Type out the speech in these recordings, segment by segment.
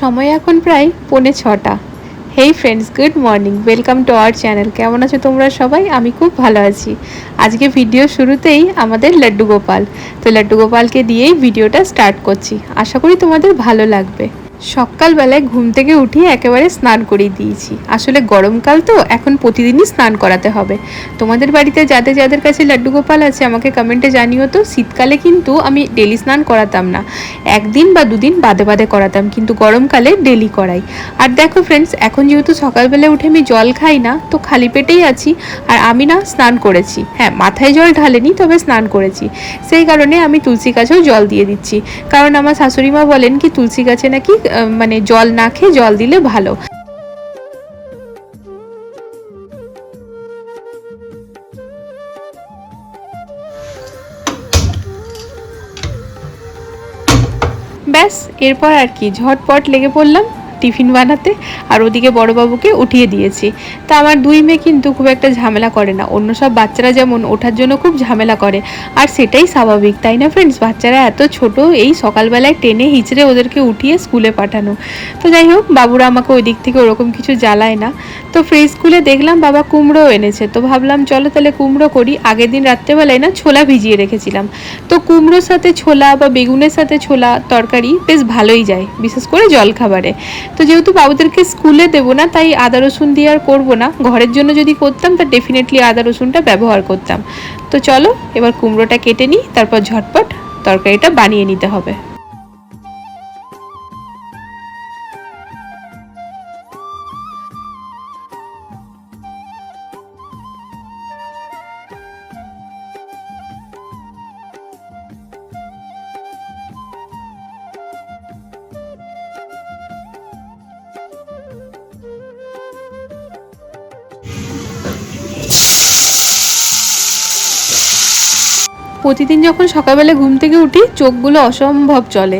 সময় এখন প্রায় পৌনে ছটা। Hey friends good morning welcome to our channel কেমন আছো তোমরা সবাই? আমি খুব ভালো আছি। আজকে ভিডিও শুরুতেই আমাদের লাড্ডু গোপাল। তো লাড্ডু গোপালকে দিয়েই ভিডিওটা স্টার্ট করছি। আশা করি তোমাদের ভালো লাগবে। সকালবেলায় ঘুম থেকে উঠিয়ে একেবারে স্নান করিয়ে দিয়েছি। আসলে গরমকাল তো, এখন প্রতিদিনই স্নান করাতে হবে। তোমাদের বাড়িতে যাদের যাদের কাছে লাড্ডু গোপাল আছে, আমাকে কমেন্টে জানিও তো, শীতকালে কিন্তু আমি ডেলি স্নান করাতাম না। একদিন বা দুদিন বাদে বাদে করাতাম, কিন্তু গরমকালে ডেলি করাই। আর দেখো ফ্রেন্ডস এখন যেহেতু সকালবেলা উঠে আমি জল খাই না, তো খালি পেটেই আছি, আর আমি না স্নান করেছি। হ্যাঁ মাথায় জল ঢালেনি, তবে স্নান করেছি। সেই কারণে আমি তুলসী গাছেও জল দিয়ে দিচ্ছি। কারণ আমার শাশুড়ি মা বলেন কি, তুলসী গাছে নাকি মানে জল না খেয়ে জল দিলে ভালো। ব্যাস এরপর আর কি ঝটপট লেগে পড়লাম। টিফিন বানাতে আর ওদিকে বড়বাবুকে উঠিয়ে দিয়েছি। তা আমার দুই মেয়ে কিন্তু খুব একটা ঝামেলা করে না। অন্য সব বাচ্চারা যেমন ওঠার জন্য খুব ঝামেলা করে। আর সেটাই স্বাভাবিক, তাই না ফ্রেন্ডস বাচ্চারা এত ছোট, এই সকালবেলায় টেনে হিচড়ে ওদেরকে উঠিয়ে স্কুলে পাঠানো। তো যাই হোক, বাবুরা আমাকে ওই দিক থেকে ওরকম কিছু জ্বালায় না। তো ফ্রি স্কুলে দেখলাম বাবা কুমড়ো এনেছে। তো ভাবলাম, চলো তাহলে কুমড়ো করি। আগের দিন রাত্রেবেলায় না ছোলা ভিজিয়ে রেখেছিলাম। তো কুমড়োর সাথে ছোলা বা বেগুনের সাথে ছোলা তরকারি বেশ ভালোই যায়, বিশেষ করে জলখাবারে। তো যেহেতু বাবুদেরকে স্কুলে দেব না, তাই আদা রসুন দিয়ে আর করব না। ঘরের জন্য যদি করতাম, তা ডেফিনেটলি আদা রসুনটা ব্যবহার করতাম। তো চলো, এবার কুমড়োটা কেটে নিই, তারপর ঝটপট তরকারিটা বানিয়ে নিতে হবে। প্রতিদিন যখন সকালবেলা ঘুম থেকে উঠি চোখগুলো অসম্ভব চলে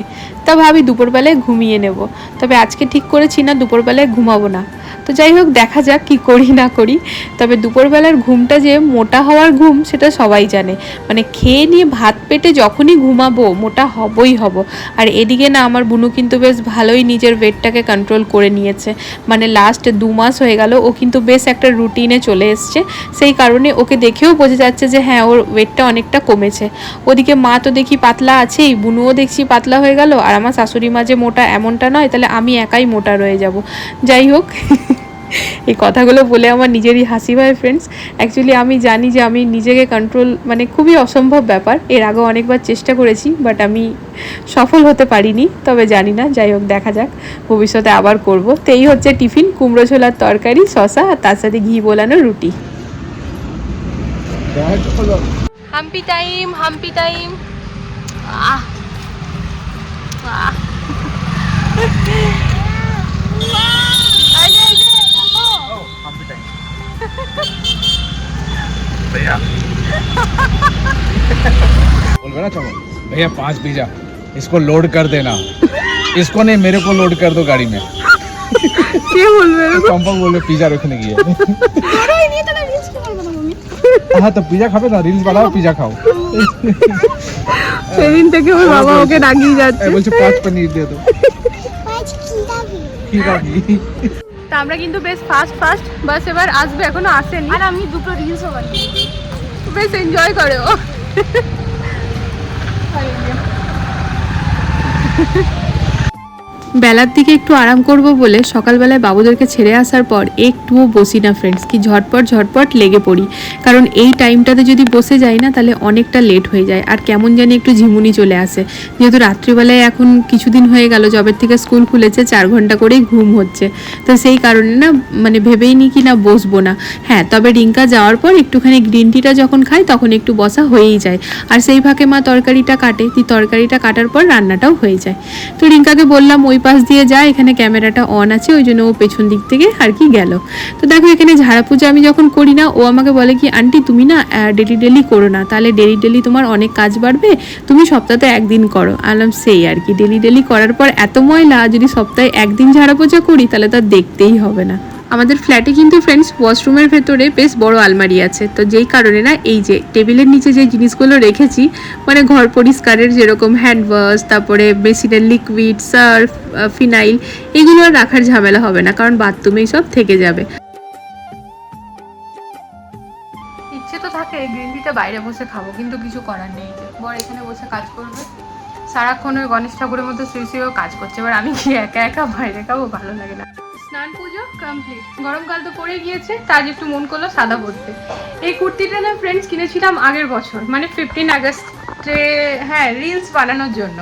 তা ভাবি দুপুরবেলায় ঘুমিয়ে নেব। তবে আজকে ঠিক করেছি না, দুপুরবেলায় ঘুমাবো না। তো যাই হোক, দেখা যাক কি করি না করি। তবে দুপুরবেলার ঘুমটা যে মোটা হওয়ার ঘুম, সেটা সবাই জানে। মানে খেয়ে নিয়ে ভাত পেটে যখনই ঘুমাবো, মোটা হবই হব। আর এদিকে না, আমার বুনু কিন্তু বেশ ভালোই নিজের ওয়েটটাকে কন্ট্রোল করে নিয়েছে। মানে লাস্ট দু মাস হয়ে গেল, ও কিন্তু বেশ একটা রুটিনে চলে এসছে। সেই কারণে ওকে দেখেও বোঝা যাচ্ছে যে হ্যাঁ ওর ওয়েটটা অনেকটা কমেছে। ওদিকে মা তো দেখি পাতলা আছেই, বুনুও দেখছি পাতলা হয়ে গেল, আর আমার শাশুড়ি মা যে মোটা এমনটা নয় তাহলে আমি একাই মোটা রয়ে যাব। যাই হোক এই কথাগুলো বলে আমার নিজেরই হাসি পায় ফ্রেন্ডস অ্যাকচুয়ালি আমি জানি যে আমি নিজেকে কন্ট্রোল মানে খুবই অসম্ভব ব্যাপার। এর আগেও অনেকবার চেষ্টা করেছি বাট আমি সফল হতে পারিনি তবে জানি না। যাই হোক দেখা যাক। ভবিষ্যতে আবার করব। তো এই হচ্ছে টিফিন কুমড়ো ছোলার তরকারি শশা আর তার সাথে ঘি বোলানো রুটি। হাম্পি টাইম হাম্পি টাইম আহ कड़ा चावल भैया पाँच पिज्जा इसको लोड कर देना इसको नहीं मेरे को लोड कर दो गाड़ी में ये बोल रहे हो पंपा बोल रहे पिज्जा रखने की है हाँ तो पिज्जा খাবে না রিলস বানাও পিজ্জা খাও সেদিন থেকে ওর বাবা ওকে ডাকিয়ে যাচ্ছে বলছে পাঁচ পনির দিয়ে দাও পাঁচ কি দাবি কি দাবি তা আমরা কিন্তু বেশ ফাস্ট ফাস্ট বাস এবার আসবে এখনো আসেনি আর আমি দুটো রিলসও বানিয়েছি বেশ এনজয় করে ও Hayırlıyım. বেলার দিকে একটু আরাম করব বলে সকালবেলায় বাবুদেরকে ছেড়ে আসার পর একটুও বসি না ফ্রেন্ডস কি ঝটপট ঝটপট লেগে পড়ি। কারণ এই টাইমটাতে যদি বসে যাই না, তাহলে অনেকটা লেট হয়ে যায়। আর কেমন জানি একটু ঝিমুনি চলে আসে। যেহেতু রাত্রিবেলায় এখন কিছুদিন হয়ে গেল জবের থেকে স্কুল খুলেছে, চার ঘণ্টা করেই ঘুম হচ্ছে। তো সেই কারণে না মানে ভেবেই নি কি না, বসবো না। হ্যাঁ তবে রিঙ্কা যাওয়ার পর একটুখানি গ্রিন টিটা যখন খাই তখন একটু বসা হয়েই যায়। আর সেই ফাঁকে মা তরকারিটা কাটে। তুই তরকারিটা কাটার পর রান্নাটাও হয়ে যায়। তো রিঙ্কাকে বললাম, ওই পাশ দিয়ে যায়, এখানে ক্যামেরাটা অন আছে, ওই জন্য ও পেছন দিক থেকে আর কি গেল। তো দেখো, এখানে ঝাড়া পুজো আমি যখন করি না, ও আমাকে বলে কি, আন্টি, তুমি না ডেলি ডেলি করো না, তাহলে ডেলি ডেলি তোমার অনেক কাজ বাড়বে, তুমি সপ্তাহে একদিন করো। আলাম সেই আর কি ডেলি ডেলি করার পর এত ময়লা, যদি সপ্তাহে একদিন ঝাড়া পোছা করি, তাহলে তার দেখতেই হবে না। আমাদের ফ্ল্যাটে কিন্তু ফ্রেন্ডস ওয়াশরুমের ভেতরে বেশ বড় আলমারি আছে। তো যেই কারণে না, এই যে টেবিলের নিচে যে জিনিসগুলো রেখেছি মানে ঘর পরিষ্কারের যেরকম হ্যান্ড ওয়াশ তারপরে বেসিনের লিকুইড সার্ফ ফিনাইল এগুলো আর রাখার ঝামেলা হবে না, কারণ বাথরুমেই সব থেকে যাবে। ইচ্ছে তো বাইরে বসে খাব, কিন্তু কিছু করার নেই। বর এখানে বসে কাজ করবে। সারাক্ষণ ওই গণেশ ঠাকুরের মধ্যে শুয়ে শুয়েও কাজ করছে, এবার আমি কি একা একা বাইরে খাব? ভালো লাগে না। কমপ্লিট গরমকাল তো পড়ে গিয়েছে তাজ একটু মন করল সাদা পরতে। এই কুর্তিটা না ফ্রেন্ডস কিনেছিলাম আগের বছর মানে ফিফটিন আগস্টে হ্যাঁ রিলস বানানোর জন্য।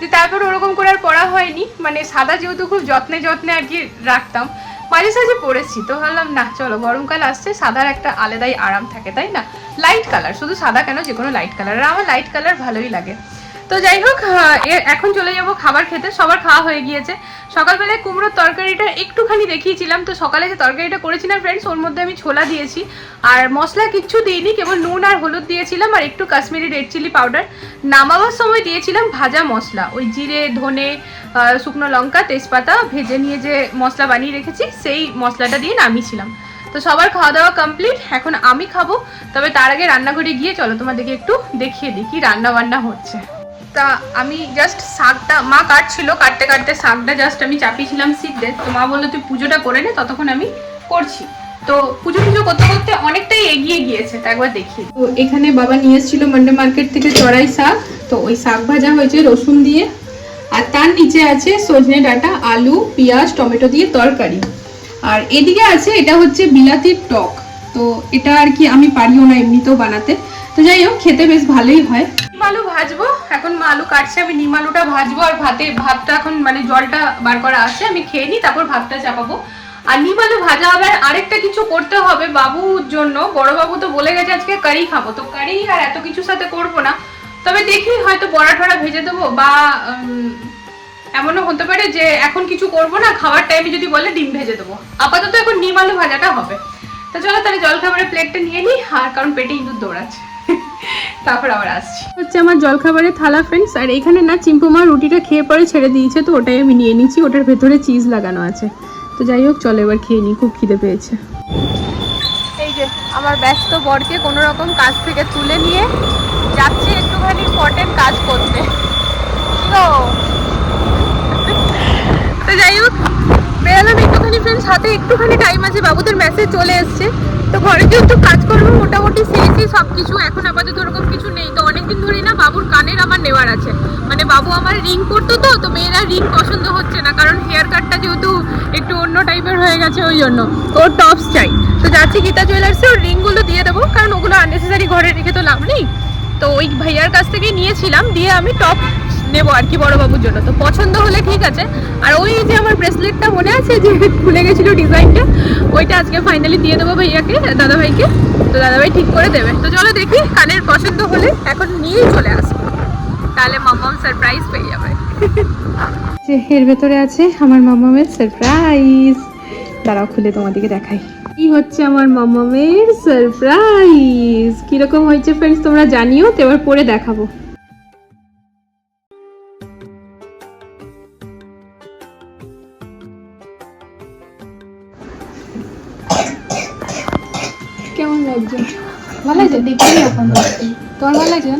যে তারপর ওরকম করে আর পরা হয়নি মানে সাদা যেহেতু খুব যত্নে যত্নে আর কি রাখতাম, মাঝে সাঝে পরেছি, তো ভাবলাম, না, চলো গরমকাল আসছে, সাদার একটা আলাদাই আরাম থাকে, তাই না? লাইট কালার শুধু সাদা কেন, যে কোনো লাইট কালার আর আমার লাইট কালার ভালোই লাগে। তো যাই হোক এখন চলে যাব খাবার খেতে। সবার খাওয়া হয়ে গিয়েছে। সকালবেলায় কুমড়োর তরকারিটা একটুখানি দেখিয়েছিলাম। তো সকালে যে তরকারিটা করেছিলাম ফ্রেন্ডস ওর মধ্যে আমি ছোলা দিয়েছি। আর মশলা কিচ্ছু দিইনি, কেবল নুন আর হলুদ দিয়েছিলাম আর একটু কাশ্মীরি রেড চিলি পাউডার নামাবার সময় দিয়েছিলাম ভাজা মশলা। ওই জিরে, ধনে শুকনো লঙ্কা, তেজপাতা ভেজে নিয়ে যে মশলা বানিয়ে রেখেছি, সেই মশলাটা দিয়ে নামিয়েছিলাম। তো সবার খাওয়া দাওয়া কমপ্লিট এখন আমি খাব। তবে তার আগে রান্নাঘরে গিয়ে চলো, তোমাদেরকে একটু দেখিয়ে দিই কি রান্না বান্না হচ্ছে। তা আমি জাস্ট শাকটা, মা কাটছিল, কাটতে কাটতে শাকটা জাস্ট আমি চাপিয়েছিলাম সিদ্ধে। তো মা বলল, তুই পুজোটা করে নে, ততক্ষণ আমি করছি। তো পুজো পুজো করতে করতে অনেকটাই এগিয়ে গিয়েছে, তা একবার দেখি তো এখানে বাবা নিয়ে এসেছিল মান্ডে মার্কেট থেকে চড়াই শাক। তো ওই শাক ভাজা হয়েছে রসুন দিয়ে। আর তার নিচে আছে সজনে ডাঁটা, আলু, পেঁয়াজ, টমেটো দিয়ে তরকারি। আর এদিকে আছে, এটা হচ্ছে বিলাতির টক। তো এটা আর কি আমি পারিও না এমনিতেও বানাতে। তো যাই হোক, খেতে বেশ ভালোই হয়। আলু ভাজবো। এখন মা আলু কাটছে, আমি নিম আলুটা ভাজবো আর ভাতে ভাতটা এখন মানে জলটা বার করা আছে, আমি খেয়ে নিই, তারপর ভাতটা চাপাবো। আর নিম আলু ভাজা হবে, আর আরেকটা কিছু করতে হবে বাবুর জন্য। বড় বাবু তো বলে গেছে আজকে কারি খাব। তো কারি আর এত কিছুর সাথে করব না। তবে দেখি হয়তো বড়া টড়া ভেজে দেবো বা এমনও হতে পারে যে এখন কিছু করব না, খাওয়ার টাইমে যদি বলে ডিম ভেজে দেবো। আপাতত এখন নিম আলু ভাজাটা হবে। তো চলো তাহলে জল খাবারের প্লেটটা নিয়ে নিই, আর কারণ পেটে ইঁদুর দৌড়াচ্ছে। তারপর আবার আসছি। হচ্ছে আমার জলখাবারের থালা ফ্রেন্ডস আর এখানে না চিম্পুমা রুটিটা খেয়ে পরে ছেড়ে দিয়েছে তো ওটাই আমি নিয়ে নিচ্ছি ওটার ভেতরে চিজ লাগানো আছে। তো যাই হোক চলো এবার খেয়ে নিই খুব খিদে পেয়েছে। এই যে আমার ব্যস্ত বরকে কোনো রকম কাজ থেকে তুলে নিয়ে যাচ্ছে একটুখানি ইম্পর্টেন্ট কাজ করতে কি গো? তো যাই হোক বেরোলাম একটুখানি ফ্রেন্ডস হাতে একটুখানি টাইম আছে, বাবুদের মেসেজ চলে এসছে। তো ঘরে যেহেতু কাজ করব মোটামুটি শেষই সব কিছু এখন আপাতত ওরকম কিছু নেই। তো অনেকদিন ধরেই না বাবুর কানের আমার নেওয়ার আছে। মানে বাবু আমার রিং করতো তো তো মেয়েরা রিং পছন্দ হচ্ছে না। কারণ হেয়ার কাটটা যেহেতু একটু অন্য টাইপের হয়ে গেছে, ওই জন্য। ওর টপস চাই। তো যাচ্ছি গীতা জুয়েলার্সে ওর রিংগুলো দিয়ে দেবো। কারণ ওগুলো আননেসেসারি ঘরে রেখে তো লাভ নেই। তো ওই ভাইয়ার কাছ থেকে নিয়েছিলাম। দিয়ে আমি টপ নেব আর কি বড় বাবুর জন্য। তো পছন্দ হলে ঠিক আছে। আর ওই যে আমার ব্রেসলেটটা মনে আছে যে খুলে গেছিল ডিজাইনটা ওইটা আজকে ফাইনালি দিয়ে দেবো ভাইয়াকে দাদা ভাইকে তো দাদা ভাই ঠিক করে দেবে। তো চলো দেখি কানের পছন্দ হলে এখন নিয়েই চলে আসব। তাহলে মামাম সারপ্রাইজ পেয়ে যাবে। এর ভেতরে আছে আমার মামামের সারপ্রাইজ দাঁড়াও, খুলে তোমাদেরকে দেখাই। কি হচ্ছে আমার মামামের সারপ্রাইজ কীরকম হয়েছে ফ্রেন্ডস তোমরা জানিও, তো এবার পরে দেখাবো। দেখি এখন তোমার ভালো লাগছে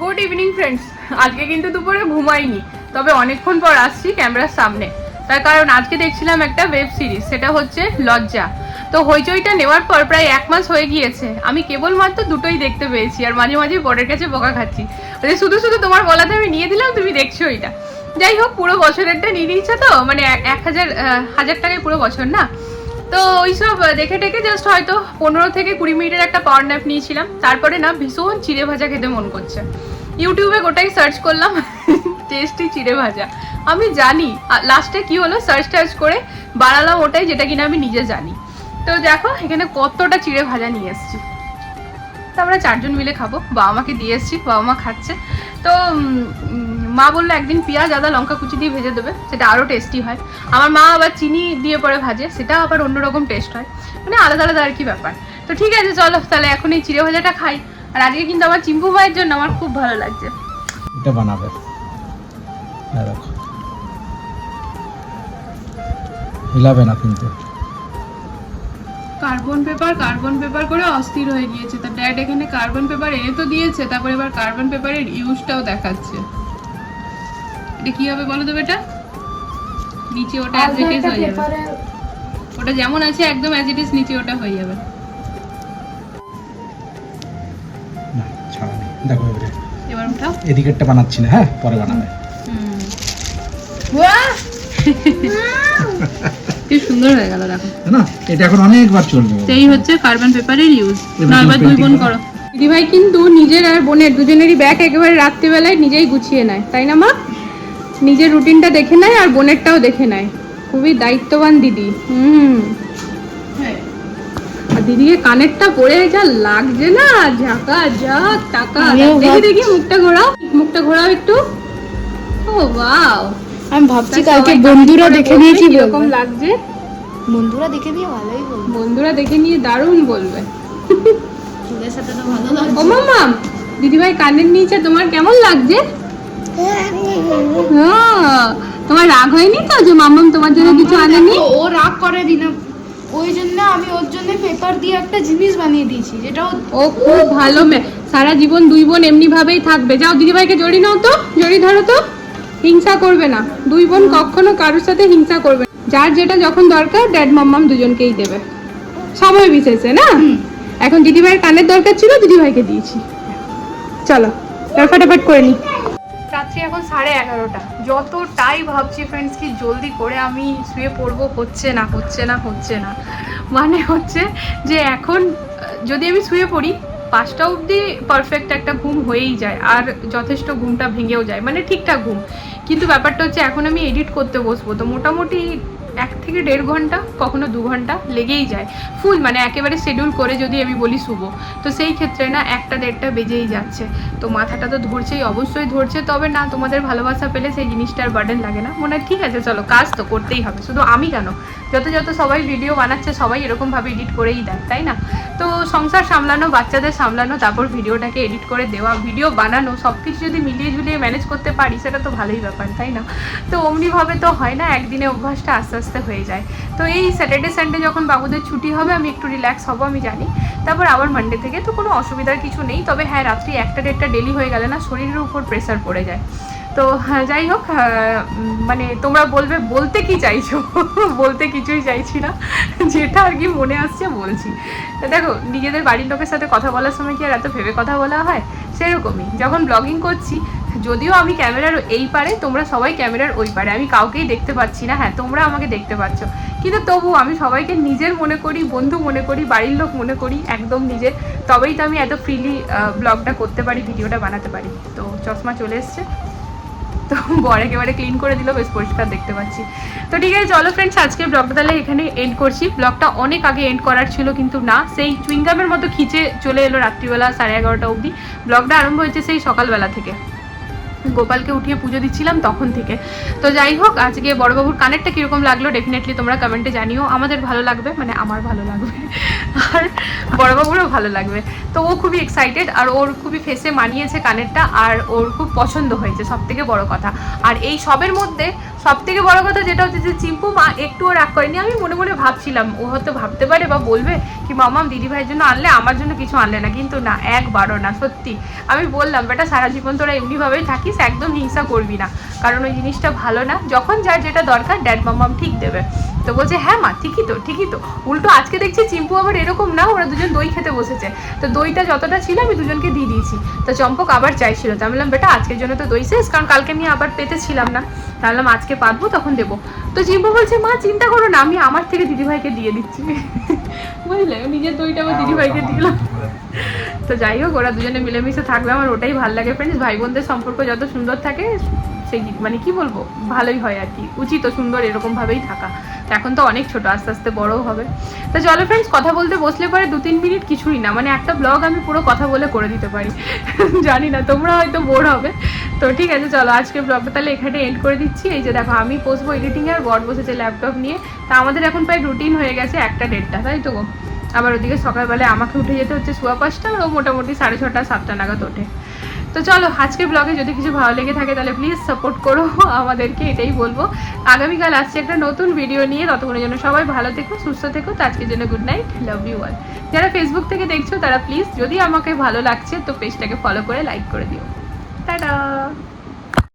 গুড ইভিনিং ফ্রেন্ডস আজকে কিন্তু দুপুরে ঘুমাইনি তবে অনেকক্ষণ পর আসছি ক্যামেরার সামনে। তার কারণ আজকে দেখছিলাম একটা ওয়েব সিরিজ সেটা হচ্ছে লজ্জা। তো হইচইটা নেওয়ার পর প্রায় এক মাস হয়ে গিয়েছে। আমি কেবলমাত্র দুটোই দেখতে পেয়েছি আর মাঝে মাঝে বরের কাছে বকা খাচ্ছি। মানে শুধু শুধু তোমার বলাতে আমি নিয়ে দিলাম তুমি দেখছ ওইটা যাই হোক পুরো বছরেরটা নিয়ে নিয়েছে তো? মানে এক- এক হাজার হাজার টাকায় পুরো বছর না? তো ওইসব দেখে টেকে জাস্ট হয়তো পনেরো থেকে কুড়ি মিনিটের একটা পাওয়ার ন্যাপ নিয়েছিলাম। তারপরে না ভীষণ চিড়ে ভাজা খেতে মন করছে। ইউটিউবে গোটাই সার্চ করলাম টেস্টি চিড়ে ভাজা। আমি জানি লাস্টে কি হলো সার্চ টার্চ করে বাড়ালাম ওটাই যেটা কিনা আমি নিজে জানি। তো দেখো, এখানে কতটা চিড়ে ভাজা নিয়ে এসেছি। তো আমরা চারজন মিলে খাব বাবা মাকে দিয়ে এসেছি বাবা মা খাচ্ছে। তো মা বলল একদিন পেঁয়াজ আদা লঙ্কা কুচি দিয়ে ভেজে দেবে সেটা আরও টেস্টি হয়। আমার মা আবার চিনি দিয়ে পরে ভাজে সেটা আবার অন্যরকম টেস্ট হয়। মানে আলাদা আলাদা আর কি ব্যাপার। তো ঠিক আছে চলো তাহলে এখন এই চিড়ে ভাজাটা খাই। আর আজকে কিন্তু আমার চিম্পু ভাইয়ের জন্য আমার খুব ভালো লাগছে। এটা বানাবে। হ্যাঁ হিলাবে না কিন্তু। কার্বন পেপার কার্বন পেপার করে অস্থির হয়ে গিয়েছে। তো ড্যাড এখানে কার্বন পেপার এনে তো দিয়েছে তারপর এবার কার্বন পেপারের ইউজটাও দেখাচ্ছে। এটা কি হবে বলো তো বেটা? নিচে ওটা অ্যাজ ইট ইজ হয়ে যাবে। ওটা যেমন আছে একদম অ্যাজ ইট ইজ নিচে ওটা হয়ে যাবে। না ছাড়া নেই দেখো এবারে। এবার উঠাও। এদিকেরটা বানাচ্ছি না হ্যাঁ? পরে বানাবে। কি সুন্দর হয়ে গেল দেখো। না? এটা এখন অনেকবার চলবে। সেই হচ্ছে কার্বন পেপারের ইউজ এবার না এবার দুই বোন করো। দিদি ভাই কিন্তু নিজের আর বোনের দুজনেরই ব্যাগ একেবারে রাত্রিবেলায় নিজেই গুছিয়ে নেয়। তাই না মা? নিজের রুটিনটা দেখে নেয় আর বোনেরটাও দেখে নেয় খুবই দায়িত্ববান দিদি। হুম। আর দিদিকে কানেরটা পরে যা লাগছে না ঝাঁকা টাকা। দেখি দেখি মুখটা ঘোরাও। মুখটা ঘোরাও একটু। ও ওয়াও। আমি ভাবছি কালকে বন্ধুরা দেখে নিয়ে কি বলবে? লাগছে? বন্ধুরা দেখে নিয়ে ভালোই বলবে। বন্ধুরা দেখে নিয়ে দারুণ বলবে। তোদের সাথে তো ভালো লাগছে। ও দিদিভাই কানের নিচে তোমার কেমন লাগছে? হ্যাঁ, তোমার রাগ হয়নি তো যে মাম্মাম তোমার জন্য কিছু আনেনি? ও রাগ করে দিনা। ওই জন্য আমি ওর জন্য পেপার দিয়ে একটা জিনিস বানিয়ে দিয়েছি যেটা ও খুব ভালো সারা জীবন দুই বোন এমনি ভাবেই থাকবে। যাও দিদিভাইকে জড়ি নাও তো জড়ি ধরো তো। হিংসা করবে না। দুই বোন কখনো কারোর সাথে হিংসা করবে না। যার যেটা যখন দরকার ড্যাড মাম্মাম দুজনকেই দেবে। সময় বিশেষে না? এখন দিদিভাইয়ের কানের দরকার ছিল দিদিভাইকে দিয়েছি। চলো ফাটাফাট করে নি। রাত্রি এখন সাড়ে এগারোটা। যতটাই ভাবছি ফ্রেন্ডস কি জলদি করে আমি শুয়ে পড়ব, হচ্ছে না হচ্ছে না হচ্ছে না। মানে হচ্ছে যে এখন, যদি আমি শুয়ে পড়ি, পাঁচটা অবধি পারফেক্ট একটা ঘুম হয়েই যায়, আর যথেষ্ট ঘুমটা ভেঙেও যায়। মানে ঠিকঠাক ঘুম। কিন্তু ব্যাপারটা হচ্ছে, এখন আমি এডিট করতে বসবো, তো মোটামুটি এক থেকে দেড় ঘণ্টা, কখনো দু ঘণ্টা লেগেই যায়। ফুল মানে একেবারে শিডিউল করে যদি আমি বলি শুভ। তো সেই ক্ষেত্রে না একটা দেড়টা বেজেই যাচ্ছে। তো মাথাটা তো ধরছেই, অবশ্যই ধরছে, তবে না তোমাদের ভালোবাসা পেলে সেই জিনিসটার বার্ডেন লাগে না। মনে হয় ঠিক আছে, চলো কাজ তো করতেই হবে। শুধু আমি কেন? যত যত সবাই ভিডিও বানাচ্ছে, সবাই এরকমভাবে এডিট করেই দেয়, তাই না? তো সংসার সামলানো, বাচ্চাদের সামলানো, তারপর ভিডিওটাকে এডিট করে দেওয়া ভিডিও বানানো সব কিছু যদি মিলিয়ে ঝুলিয়ে ম্যানেজ করতে পারি, সেটা তো ভালোই ব্যাপার, তাই না? তো অমনিভাবে তো হয় না, একদিনে অভ্যাসটা আস্তে আস্তে হয়ে যায়। তো এই স্যাটারডে সানডে যখন বাবুদের ছুটি হবে, আমি একটু রিল্যাক্স হব, আমি জানি। তারপর আবার মানডে থেকে তো কোনো অসুবিধার কিছু নেই, তবে হ্যাঁ রাত্রি একটা দেড়টা ডেলি হয়ে গেলে না, শরীরের উপর প্রেসার পড়ে যায়। তো হ্যাঁ, যাই হোক আহ, মানে তোমরা বলবে বলতে কি চাইছো? বলতে কিছুই চাইছি না। যেটা আর কি মনে আসছে বলছি। দেখো নিজেদের বাড়ির লোকের সাথে কথা বলার সময় কি আর এত ভেবে কথা বলা হয়? সেরকমই। যখন ব্লগিং করছি যদিও আমি ক্যামেরার এই পারে তোমরা সবাই ক্যামেরার ওই পারে। আমি কাউকেই দেখতে পাচ্ছি না। হ্যাঁ তোমরা আমাকে দেখতে পাচ্ছ। কিন্তু তবু আমি সবাইকে নিজের মনে করি বন্ধু মনে করি বাড়ির লোক মনে করি একদম নিজের। তবেই তো আমি এত ফ্রিলি ব্লগটা করতে পারি ভিডিওটা বানাতে পারি। তো চশমা চলে এসছে। তো বর একেবারে ক্লিন করে দিল, বেশ পরিষ্কার দেখতে পাচ্ছি। তো ঠিক আছে, চলো ফ্রেন্ডস আজকে ব্লগটা তাহলে এখানে এন্ড করছি। ব্লগটা অনেক আগে এন্ড করার ছিল কিন্তু না, সেই চুইংগামের মতো খিচে চলে এলো রাত্রিবেলা সাড়ে এগারোটা অবধি। ব্লগটা আরম্ভ হয়েছে সেই সকালবেলা থেকে। গোপালকে উঠিয়ে পুজো দিচ্ছিলাম তখন থেকে। তো যাই হোক, আজকে বড়বাবুর কানেরটা কীরকম লাগল ডেফিনেটলি তোমরা কমেন্টে জানিও। আমাদের ভালো লাগবে মানে আমার ভালো লাগবে। আর বড়বাবুরও ভালো লাগবে। তো ও খুবই এক্সাইটেড আর ওর খুবই ফেসে মানিয়েছে কানেরটা, আর ওর খুব পছন্দ হয়েছে সব থেকে বড় কথা। আর এই সবের মধ্যে সব থেকে বড় কথা যেটা হচ্ছে যে, চিম্পু মা একটুও রাগ করেনি। আমি মনে মনে ভাবছিলাম, ও হয়তো ভাবতে পারে বা বলবে কি মামাম দিদি ভাইয়ের জন্য আনলে আমার জন্য কিছু আনলে না। কিন্তু না, একবারও না, সত্যি। আমি বললাম, বেটা, সারা জীবন তোরা এমনিভাবেই থাকিস একদম হিংসা করবি না। কারণ ওই জিনিসটা ভালো না। যখন যার যেটা দরকার ড্যাড মামাম ঠিক দেবে। তো বলছে হ্যাঁ মা, ঠিকই তো ঠিকই তো। উল্টো আজকে দেখছি চিম্পু আবার এরকম না, ওরা দুজন দই খেতে বসেছে। তো দইটা যতটা ছিল আমি দুজনকে দিয়ে দিয়েছি। তো চম্পক আবার চাইছিল। তো আমি বললাম, বেটা, আজকের জন্য তো দই শেষ, কারণ কালকে আমি আবার পেতেছিলাম না। তাহলে আজকে পারব তখন দেবো। তো চিম্পু বলছে, মা, চিন্তা করো না, আমি আমার থেকে দিদিভাইকে দিয়ে দিচ্ছি। বুঝলে? নিজের দইটা আমার দিদিভাইকে দিলাম। তো যাই হোক, ওরা দুজনে মিলেমিশে থাকবে, আমার ওটাই ভালো লাগে। ফ্রেন্ডস ভাই বোনদের সম্পর্ক যত সুন্দর থাকে, সেই মানে কি বলব? ভালোই হয় আর কি। উচিত সুন্দর এরকম ভাবেই থাকা। এখন তো অনেক ছোট, আস্তে আস্তে বড়ও হবে। তো চলো ফ্রেন্ডস কথা বলতে বসলে পরে দু তিন মিনিট কিছুই না। মানে একটা ব্লগ আমি পুরো কথা বলে করে দিতে পারি। জানি না, তোমরা হয়তো বোর হবে। তো ঠিক আছে, চলো আজকে ব্লগটা তাহলে এখানে এন্ড করে দিচ্ছি। এই যে দেখো, আমি বসবো এডিটিংয়ে আর বট বসেছে ল্যাপটপ নিয়ে। তা আমাদের এখন প্রায় রুটিন হয়ে গেছে একটা দেড়টা, তাই তো? আবার ওদিকে সকালবেলায় আমাকে উঠে যেতে হচ্ছে সোয়া পাঁচটা আর ও মোটামুটি সাড়ে ছটা, সাতটা নাগাদ ওঠে। তো চলো আজকের ব্লগে যদি কিছু ভালো লেগে থাকে তাহলে প্লিজ সাপোর্ট করো, আমাদেরকে এটাই বলব। আগামীকাল আসছে একটা নতুন ভিডিও নিয়ে, ততক্ষণের জন্য সবাই ভালো থেকো, সুস্থ থেকো, তো আজকের জন্য good night love you all যারা ফেসবুক থেকে দেখছ, তারা প্লিজ যদি আমাকে ভালো লাগছে, তো পেজটাকে ফলো করে লাইক করে দিও। টাটা